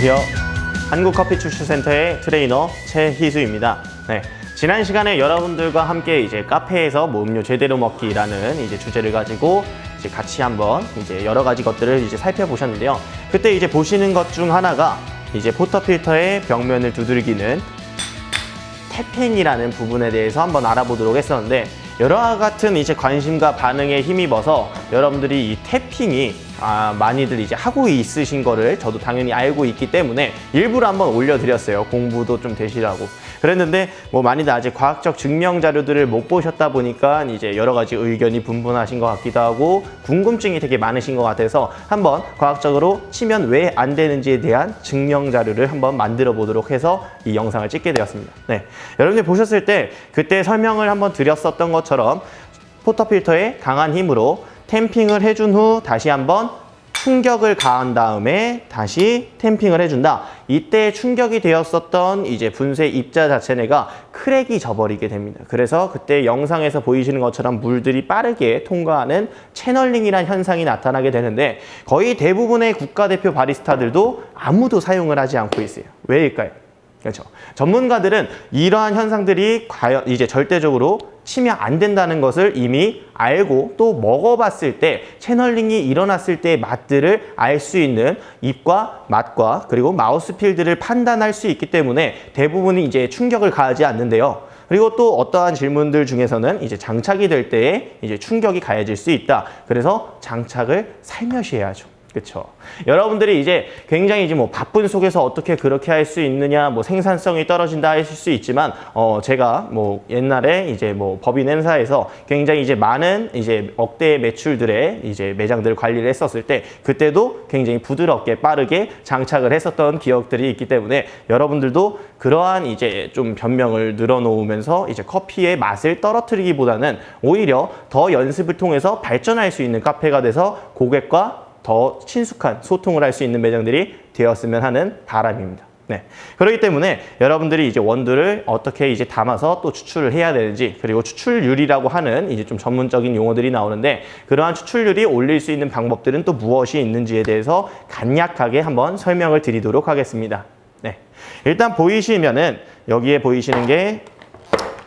안녕하세요. 한국커피추출센터의 트레이너 최희수입니다. 네. 지난 시간에 여러분들과 함께 이제 카페에서 뭐 음료 제대로 먹기라는 이제 주제를 가지고 이제 같이 한번 이제 여러 가지 것들을 이제 살펴보셨는데요. 그때 이제 보시는 것 중 하나가 이제 포터 필터의 벽면을 두들기는 태핑이라는 부분에 대해서 한번 알아보도록 했었는데 여러 같은 이제 관심과 반응에 힘입어서 여러분들이 이 태핑이 아, 많이들 이제 하고 있으신 거를 저도 당연히 알고 있기 때문에 일부러 한번 올려드렸어요. 공부도 좀 되시라고. 그랬는데 뭐 많이들 아직 과학적 증명 자료들을 못 보셨다 보니까 이제 여러 가지 의견이 분분하신 것 같기도 하고 궁금증이 되게 많으신 것 같아서 한번 과학적으로 치면 왜 안 되는지에 대한 증명 자료를 한번 만들어 보도록 해서 이 영상을 찍게 되었습니다. 네. 여러분들 보셨을 때 그때 설명을 한번 드렸었던 것처럼 포터 필터의 강한 힘으로 탬핑을 해준 후 다시 한번 충격을 가한 다음에 다시 탬핑을 해준다. 이때 충격이 되었었던 이제 분쇄 입자 자체 내가 크랙이 져버리게 됩니다. 그래서 그때 영상에서 보이시는 것처럼 물들이 빠르게 통과하는 채널링이란 현상이 나타나게 되는데 거의 대부분의 국가대표 바리스타들도 아무도 사용을 하지 않고 있어요. 왜일까요? 그렇죠. 전문가들은 이러한 현상들이 과연 이제 절대적으로 치면 안 된다는 것을 이미 알고 또 먹어봤을 때 채널링이 일어났을 때의 맛들을 알 수 있는 입과 맛과 그리고 마우스 필드를 판단할 수 있기 때문에 대부분이 이제 충격을 가하지 않는데요. 그리고 또 어떠한 질문들 중에서는 이제 장착이 될 때에 이제 충격이 가해질 수 있다. 그래서 장착을 살며시 해야죠. 그렇죠. 여러분들이 이제 굉장히 이제 뭐 바쁜 속에서 어떻게 그렇게 할 수 있느냐, 뭐 생산성이 떨어진다 하실 수 있지만, 어 제가 뭐 옛날에 이제 뭐 법인 행사에서 굉장히 이제 많은 이제 억대의 매출들의 이제 매장들 관리를 했었을 때 그때도 굉장히 부드럽게 빠르게 장착을 했었던 기억들이 있기 때문에 여러분들도 그러한 이제 좀 변명을 늘어놓으면서 이제 커피의 맛을 떨어뜨리기보다는 오히려 더 연습을 통해서 발전할 수 있는 카페가 돼서 고객과 더 친숙한 소통을 할 수 있는 매장들이 되었으면 하는 바람입니다. 네. 그렇기 때문에 여러분들이 이제 원두를 어떻게 이제 담아서 또 추출을 해야 되는지 그리고 추출률이라고 하는 이제 좀 전문적인 용어들이 나오는데 그러한 추출률이 올릴 수 있는 방법들은 또 무엇이 있는지에 대해서 간략하게 한번 설명을 드리도록 하겠습니다. 네. 일단 보이시면은 여기에 보이시는 게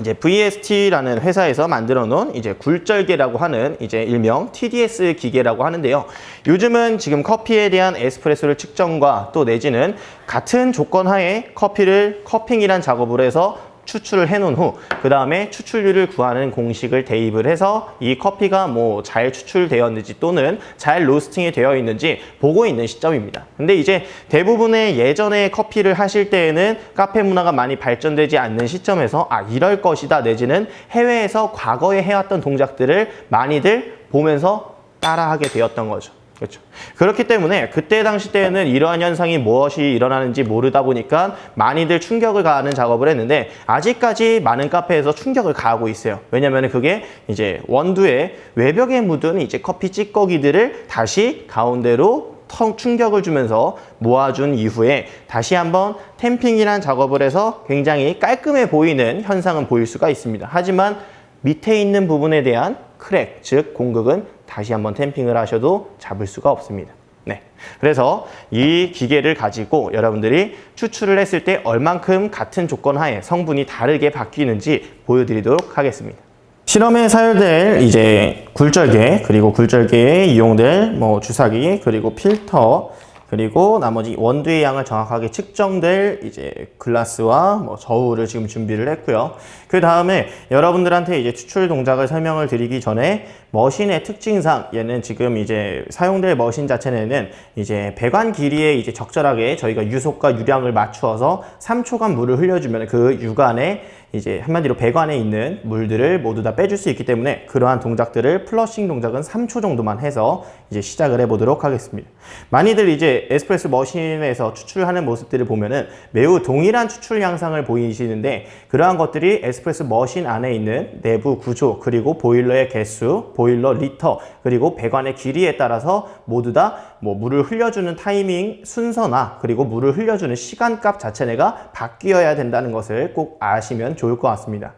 이제 VST라는 회사에서 만들어 놓은 이제 굴절계라고 하는 이제 일명 TDS 기계라고 하는데요. 요즘은 지금 커피에 대한 에스프레소를 측정과 또 내지는 같은 조건 하에 커피를 커핑이란 작업을 해서 추출을 해놓은 후 그 다음에 추출률을 구하는 공식을 대입을 해서 이 커피가 뭐 잘 추출되었는지 또는 잘 로스팅이 되어 있는지 보고 있는 시점입니다. 근데 이제 대부분의 예전에 커피를 하실 때에는 카페 문화가 많이 발전되지 않는 시점에서 아 이럴 것이다 내지는 해외에서 과거에 해왔던 동작들을 많이들 보면서 따라하게 되었던 거죠. 그렇죠. 그렇기 때문에 그때 당시 때에는 이러한 현상이 무엇이 일어나는지 모르다 보니까 많이들 충격을 가하는 작업을 했는데 아직까지 많은 카페에서 충격을 가하고 있어요. 왜냐면 그게 이제 원두의 외벽에 묻은 이제 커피 찌꺼기들을 다시 가운데로 텅 충격을 주면서 모아준 이후에 다시 한번 탬핑이란 작업을 해서 굉장히 깔끔해 보이는 현상은 보일 수가 있습니다. 하지만 밑에 있는 부분에 대한 크랙, 즉 공극은 다시 한번 탬핑을 하셔도 잡을 수가 없습니다. 네. 그래서 이 기계를 가지고 여러분들이 추출을 했을 때 얼만큼 같은 조건 하에 성분이 다르게 바뀌는지 보여드리도록 하겠습니다. 실험에 사용될 이제 굴절계 그리고 굴절계에 이용될 뭐 주사기 그리고 필터 그리고 나머지 원두의 양을 정확하게 측정될 이제 글라스와 뭐 저울을 지금 준비를 했고요. 그 다음에 여러분들한테 이제 추출 동작을 설명을 드리기 전에 머신의 특징상 얘는 지금 이제 사용될 머신 자체는 이제 배관 길이에 이제 적절하게 저희가 유속과 유량을 맞추어서 3초간 물을 흘려주면 그 유관에 이제 한마디로 배관에 있는 물들을 모두 다 빼줄 수 있기 때문에 그러한 동작들을 플러싱 동작은 3초 정도만 해서 이제 시작을 해보도록 하겠습니다. 많이들 이제 에스프레소 머신에서 추출하는 모습들을 보면은 매우 동일한 추출 양상을 보이시는데 그러한 것들이 에스프레소 머신 안에 있는 내부 구조 그리고 보일러의 개수, 보일러 리터 그리고 배관의 길이에 따라서 모두 다 뭐 물을 흘려주는 타이밍 순서나 그리고 물을 흘려주는 시간값 자체가 바뀌어야 된다는 것을 꼭 아시면 좋을 것 같습니다.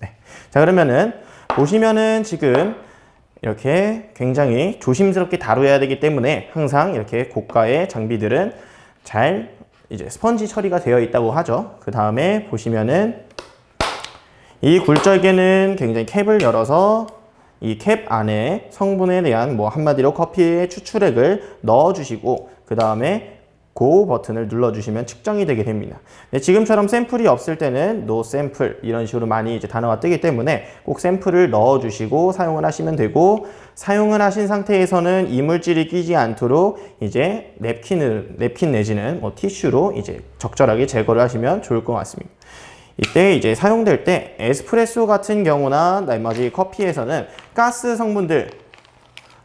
네. 자 그러면은 보시면은 지금 이렇게 굉장히 조심스럽게 다뤄야 되기 때문에 항상 이렇게 고가의 장비들은 잘 이제 스펀지 처리가 되어 있다고 하죠. 그 다음에 보시면은 이 굴절개는 굉장히 캡을 열어서 이 캡 안에 성분에 대한 뭐 한마디로 커피의 추출액을 넣어주시고 그 다음에 고 버튼을 눌러주시면 측정이 되게 됩니다. 네, 지금처럼 샘플이 없을 때는 no 샘플 이런 식으로 많이 이제 단어가 뜨기 때문에 꼭 샘플을 넣어주시고 사용을 하시면 되고 사용을 하신 상태에서는 이물질이 끼지 않도록 이제 냅킨을 냅킨 내지는 뭐 티슈로 이제 적절하게 제거를 하시면 좋을 것 같습니다. 이때 이제 사용될 때 에스프레소 같은 경우나 나머지 커피에서는 가스 성분들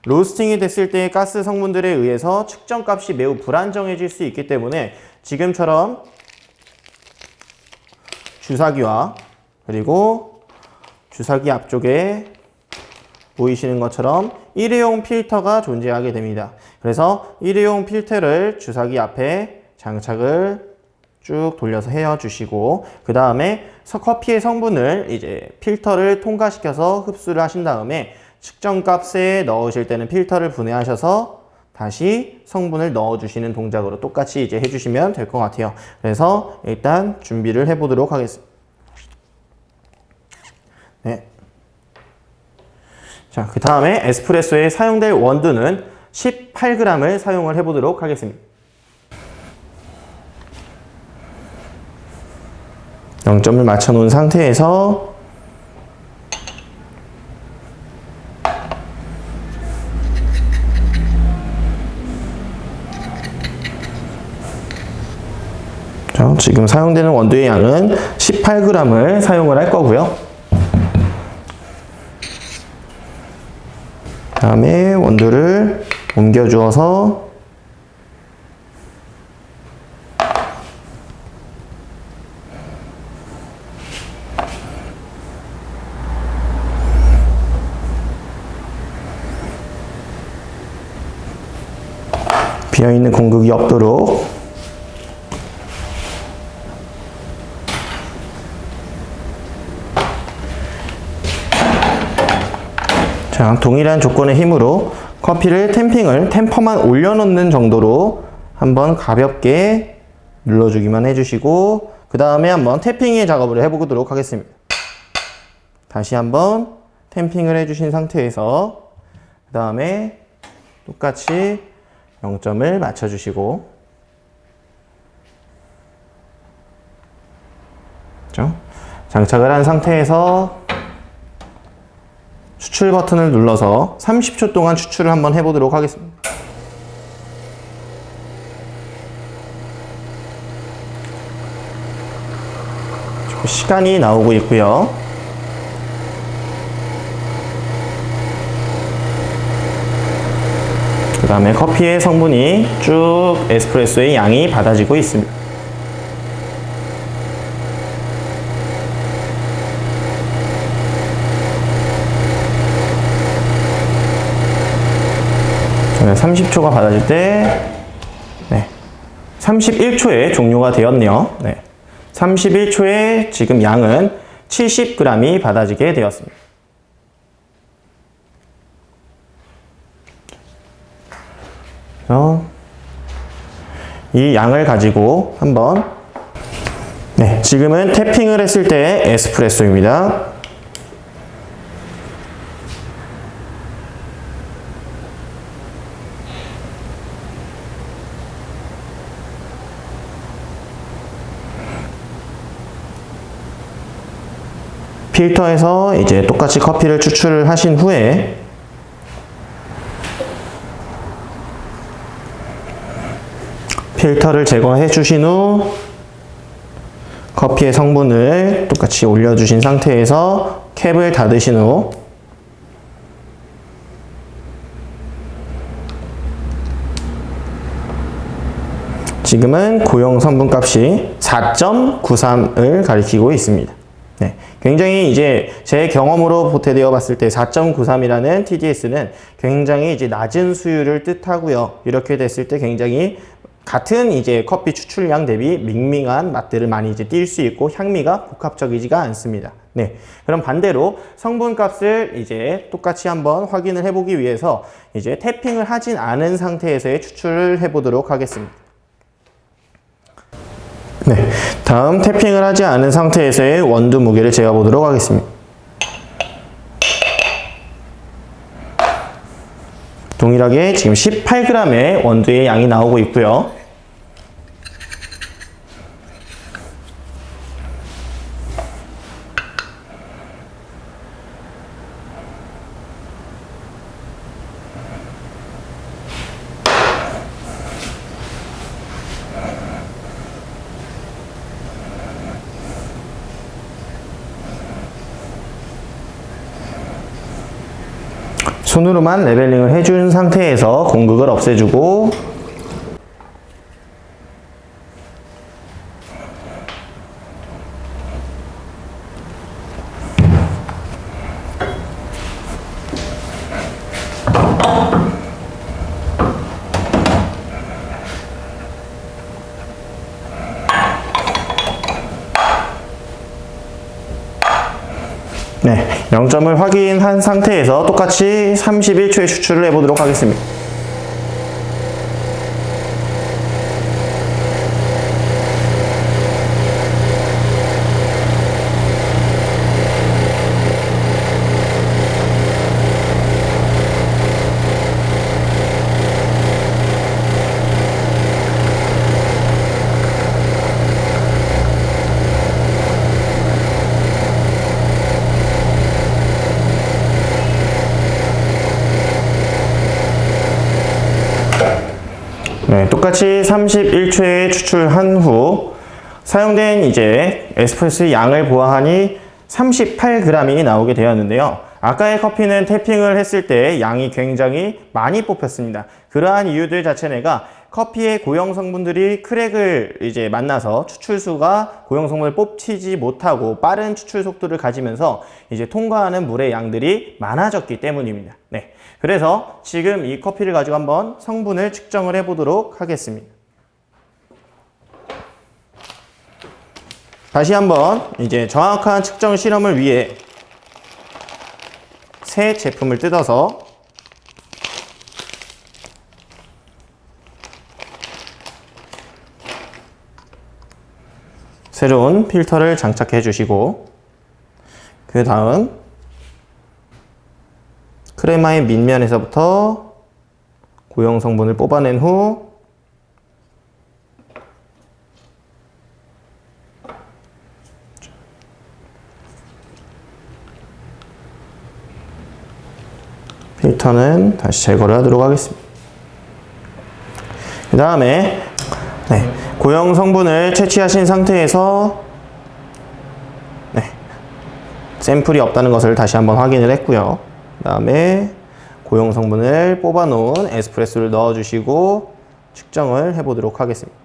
로스팅이 됐을 때 가스 성분들에 의해서 측정값이 매우 불안정해질 수 있기 때문에 지금처럼 주사기와 그리고 주사기 앞쪽에 보이시는 것처럼 일회용 필터가 존재하게 됩니다. 그래서 일회용 필터를 주사기 앞에 장착을 쭉 돌려서 헤어 주시고 그 다음에 커피의 성분을 이제 필터를 통과시켜서 흡수를 하신 다음에 측정 값에 넣으실 때는 필터를 분해하셔서 다시 성분을 넣어 주시는 동작으로 똑같이 이제 해주시면 될 것 같아요. 그래서 일단 준비를 해보도록 하겠습니다. 네. 자, 그 다음에 에스프레소에 사용될 원두는 18g을 사용을 해보도록 하겠습니다. 0점을 맞춰 놓은 상태에서 자, 지금 사용되는 원두의 양은 18g을 사용을 할 거고요. 다음에 원두를 옮겨 주어서 비어있는 공극이 없도록 자, 동일한 조건의 힘으로 커피를 템핑을 템퍼만 올려놓는 정도로 한번 가볍게 눌러주기만 해주시고 그 다음에 한번 태핑의 작업을 해보도록 하겠습니다. 다시 한번 템핑을 해주신 상태에서 그 다음에 똑같이 0점을 맞춰주시고 그렇죠? 장착을 한 상태에서 추출 버튼을 눌러서 30초 동안 추출을 한번 해보도록 하겠습니다. 시간이 나오고 있고요. 그 다음에 커피의 성분이 쭉 에스프레소의 양이 받아지고 있습니다. 네, 30초가 받아질 때, 네. 31초에 종료가 되었네요. 네. 31초에 지금 양은 70g이 받아지게 되었습니다. 이 양을 가지고 한번 네, 지금은 태핑을 했을 때 에스프레소입니다. 필터에서 이제 똑같이 커피를 추출을 하신 후에 필터를 제거해 주신 후 커피의 성분을 똑같이 올려주신 상태에서 캡을 닫으신 후 지금은 고용 성분 값이 4.93을 가리키고 있습니다. 네, 굉장히 이제 제 경험으로 보태되어 봤을 때 4.93이라는 TDS는 굉장히 이제 낮은 수율을 뜻하고요. 이렇게 됐을 때 굉장히 같은 이제 커피 추출량 대비 밍밍한 맛들을 많이 이제 띌 수 있고 향미가 복합적이지가 않습니다. 네. 그럼 반대로 성분 값을 이제 똑같이 한번 확인을 해보기 위해서 이제 태핑을 하진 않은 상태에서의 추출을 해보도록 하겠습니다. 네, 다음 태핑을 하지 않은 상태에서의 원두 무게를 재어 보도록 하겠습니다. 동일하게 지금 18g의 원두의 양이 나오고 있고요. 손으로만 레벨링을 해준 상태에서 공극을 없애주고 네, 0점을 확인한 상태에서 똑같이 31초의 추출을 해보도록 하겠습니다. 네, 똑같이 31초에 추출한 후 사용된 이제 에스프레소의 양을 보아하니 38g이 나오게 되었는데요. 아까의 커피는 태핑을 했을 때 양이 굉장히 많이 뽑혔습니다. 그러한 이유들 자체가 커피의 고형 성분들이 크랙을 이제 만나서 추출수가 고형 성분을 뽑히지 못하고 빠른 추출 속도를 가지면서 이제 통과하는 물의 양들이 많아졌기 때문입니다. 네. 그래서 지금 이 커피를 가지고 한번 성분을 측정을 해 보도록 하겠습니다. 다시 한번 이제 정확한 측정 실험을 위해 새 제품을 뜯어서 새로운 필터를 장착해 주시고 그 다음 크레마의 밑면에서부터 고형 성분을 뽑아낸 후 필터는 다시 제거를 하도록 하겠습니다. 그 다음에 네, 고형 성분을 채취하신 상태에서 네, 샘플이 없다는 것을 다시 한번 확인을 했고요. 그 다음에 고형 성분을 뽑아 놓은 에스프레소를 넣어 주시고 측정을 해 보도록 하겠습니다.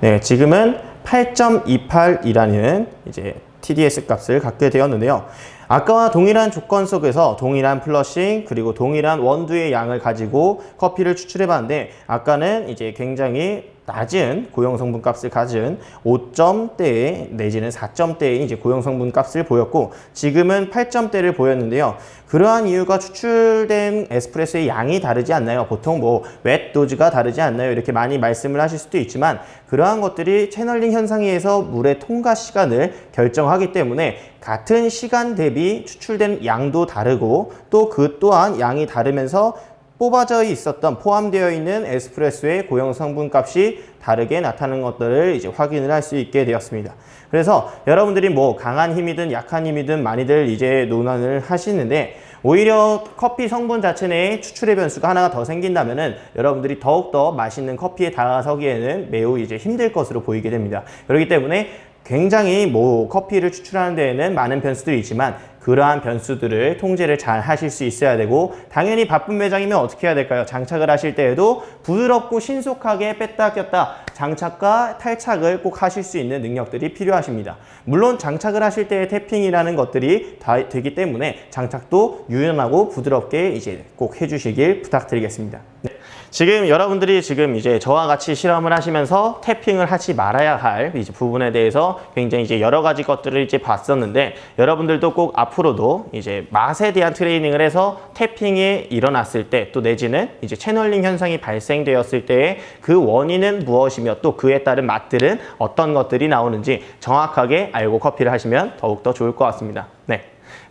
네, 지금은 8.28이라는 이제 TDS 값을 갖게 되었는데요. 아까와 동일한 조건 속에서 동일한 플러싱 그리고 동일한 원두의 양을 가지고 커피를 추출해 봤는데 아까는 이제 굉장히 낮은 고형 성분 값을 가진 5점대에 내지는 4점대의 이제 고형 성분 값을 보였고 지금은 8점대를 보였는데요. 그러한 이유가 추출된 에스프레소의 양이 다르지 않나요? 보통 뭐웻 도즈가 다르지 않나요? 이렇게 많이 말씀을 하실 수도 있지만 그러한 것들이 채널링 현상에 의해서 물의 통과 시간을 결정하기 때문에 같은 시간 대비 추출된 양도 다르고 또 그 또한 양이 다르면서 뽑아져 있었던 포함되어 있는 에스프레소의 고형 성분 값이 다르게 나타나는 것들을 이제 확인을 할 수 있게 되었습니다. 그래서 여러분들이 뭐 강한 힘이든 약한 힘이든 많이들 이제 논란을 하시는데 오히려 커피 성분 자체 내에 추출의 변수가 하나가 더 생긴다면은 여러분들이 더욱더 맛있는 커피에 다가서기에는 매우 이제 힘들 것으로 보이게 됩니다. 그렇기 때문에 굉장히 뭐 커피를 추출하는 데에는 많은 변수들이 있지만 그러한 변수들을 통제를 잘 하실 수 있어야 되고 당연히 바쁜 매장이면 어떻게 해야 될까요? 장착을 하실 때에도 부드럽고 신속하게 뺐다 꼈다 장착과 탈착을 꼭 하실 수 있는 능력들이 필요하십니다. 물론 장착을 하실 때의 태핑이라는 것들이 다 되기 때문에 장착도 유연하고 부드럽게 이제 꼭 해주시길 부탁드리겠습니다. 네. 지금 여러분들이 지금 이제 저와 같이 실험을 하시면서 태핑을 하지 말아야 할 이제 부분에 대해서 굉장히 이제 여러 가지 것들을 이제 봤었는데 여러분들도 꼭 앞으로 앞으로도 이제 맛에 대한 트레이닝을 해서 태핑이 일어났을 때 또 내지는 이제 채널링 현상이 발생되었을 때의 그 원인은 무엇이며 또 그에 따른 맛들은 어떤 것들이 나오는지 정확하게 알고 커피를 하시면 더욱더 좋을 것 같습니다. 네.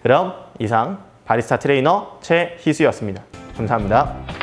그럼 이상 바리스타 트레이너 최희수였습니다. 감사합니다.